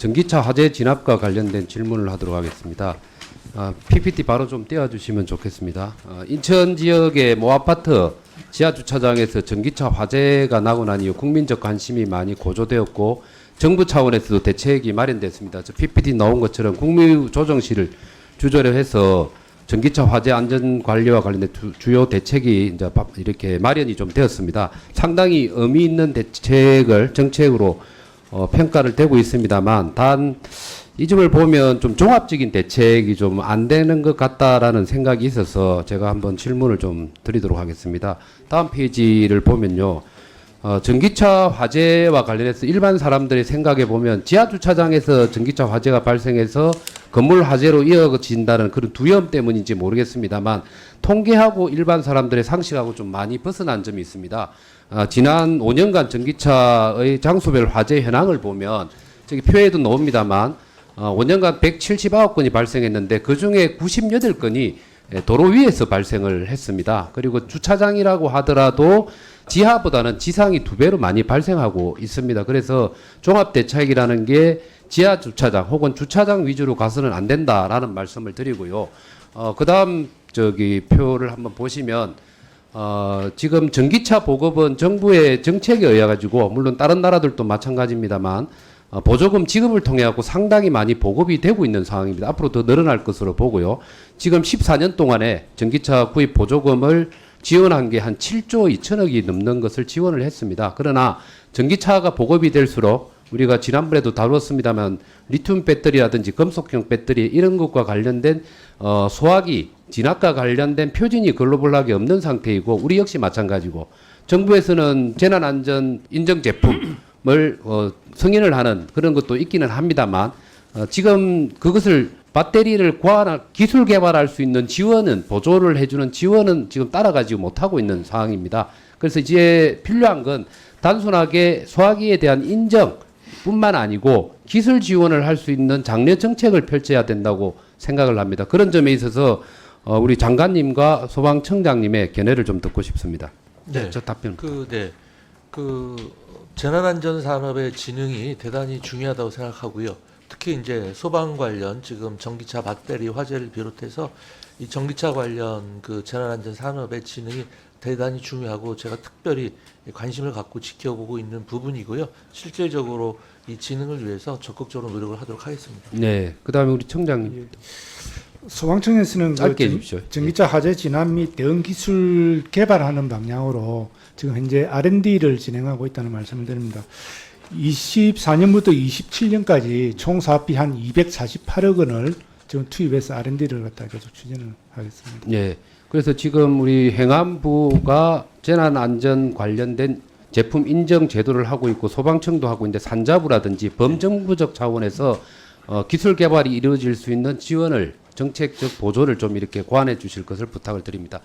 전기차 화재 진압과 관련된 질문을 하도록 하겠습니다. 아, PPT 바로 좀 띄워주시면 좋겠습니다. 아, 인천 지역의 모 아파트 지하 주차장에서 전기차 화재가 나고 난 이후 국민적 관심이 많이 고조되었고 정부 차원에서도 대책이 마련됐습니다. 저 PPT 나온 것처럼 국무조정실을 주조를 해서 전기차 화재 안전 관리와 관련된 주- 주요 대책이 이제 바- 이렇게 마련이 좀 되었습니다. 상당히 의미 있는 대책을 정책으로 어, 평가를 되고 있습니다만 단 이 점을 보면 좀 종합적인 대책이 좀 안 되는 것 같다라는 생각이 있어서 제가 한번 질문을 좀 드리도록 하겠습니다. 다음 페이지를 보면요. 어, 전기차 화재와 관련해서 일반 사람들의 생각에 보면 지하 주차장에서 전기차 화재가 발생해서 건물 화재로 이어진다는 그런 두려움 때문인지 모르겠습니다만 통계하고 일반 사람들의 상식하고 좀 많이 벗어난 점이 있습니다. 아, 지난 5년간 전기차의 장소별 화재 현황을 보면 저기 표에도 나옵니다만 어, 5년간 179건이 발생했는데 그 중에 98건이 예, 도로 위에서 발생을 했습니다. 그리고 주차장이라고 하더라도 지하보다는 지상이 두 배로 많이 발생하고 있습니다. 그래서 종합 대책이라는 게 지하 주차장 혹은 주차장 위주로 가서는 안 된다라는 말씀을 드리고요. 어, 그 다음 저기 표를 한번 보시면 어, 지금 전기차 보급은 정부의 정책에 의해 가지고 물론 다른 나라들도 마찬가지입니다만 어, 보조금 지급을 통해 갖고 상당히 많이 보급이 되고 있는 상황입니다. 앞으로 더 늘어날 것으로 보고요. 지금 14년 동안에 전기차 구입 보조금을 지원한 게 한 7조 2천억이 넘는 것을 지원을 했습니다. 그러나 전기차가 보급이 될수록 우리가 지난번에도 다루었습니다만 리튬 배터리라든지 금속형 배터리 이런 것과 관련된 어, 소화기 진압과 관련된 표준이 글로벌하게 없는 상태이고 우리 역시 마찬가지고 정부에서는 재난안전 인정 제품을 어, 승인을 하는 그런 것도 있기는 합니다만 어, 지금 그것을 배터리를 과한 기술 개발할 수 있는 지원은 보조를 해주는 지원은 지금 따라가지 못하고 있는 상황입니다. 그래서 이제 필요한 건 단순하게 소화기에 대한 인정 뿐만 아니고 기술 지원을 할 수 있는 장려 정책을 펼쳐야 된다고 생각을 합니다. 그런 점에 있어서 어, 우리 장관님과 소방청장님의 견해를 좀 듣고 싶습니다. 네. 저 답변. 그, 네. 그, 재난안전 산업의 진흥이 대단히 중요하다고 생각하고요. 특히 이제 소방 관련 지금 전기차 배터리 화재를 비롯해서 이 전기차 관련 그 재난안전 산업의 진흥이 대단히 중요하고 제가 특별히 관심을 갖고 지켜보고 있는 부분이고요. 실질적으로 이 진흥을 위해서 적극적으로 노력을 하도록 하겠습니다. 네. 그다음에 우리 청장님 소방청에서는 그 짧게 전- 해주십시오. 전기차 화재 진압 및 대응 기술 개발하는 방향으로 지금 현재 R&D를 진행하고 있다는 말씀을 드립니다. 24년부터 27년까지 총 사업비 한 248억 원을 지금 투입해서 R&D를 갖다 계속 추진을 하겠습니다. 예. 그래서 지금 우리 행안부가 재난 안전 관련된 제품 인정 제도를 하고 있고 소방청도 하고 있는데 산자부라든지 범정부적 차원에서 어, 기술 개발이 이루어질 수 있는 지원을 정책적 보조를 좀 이렇게 고안해 주실 것을 부탁을 드립니다.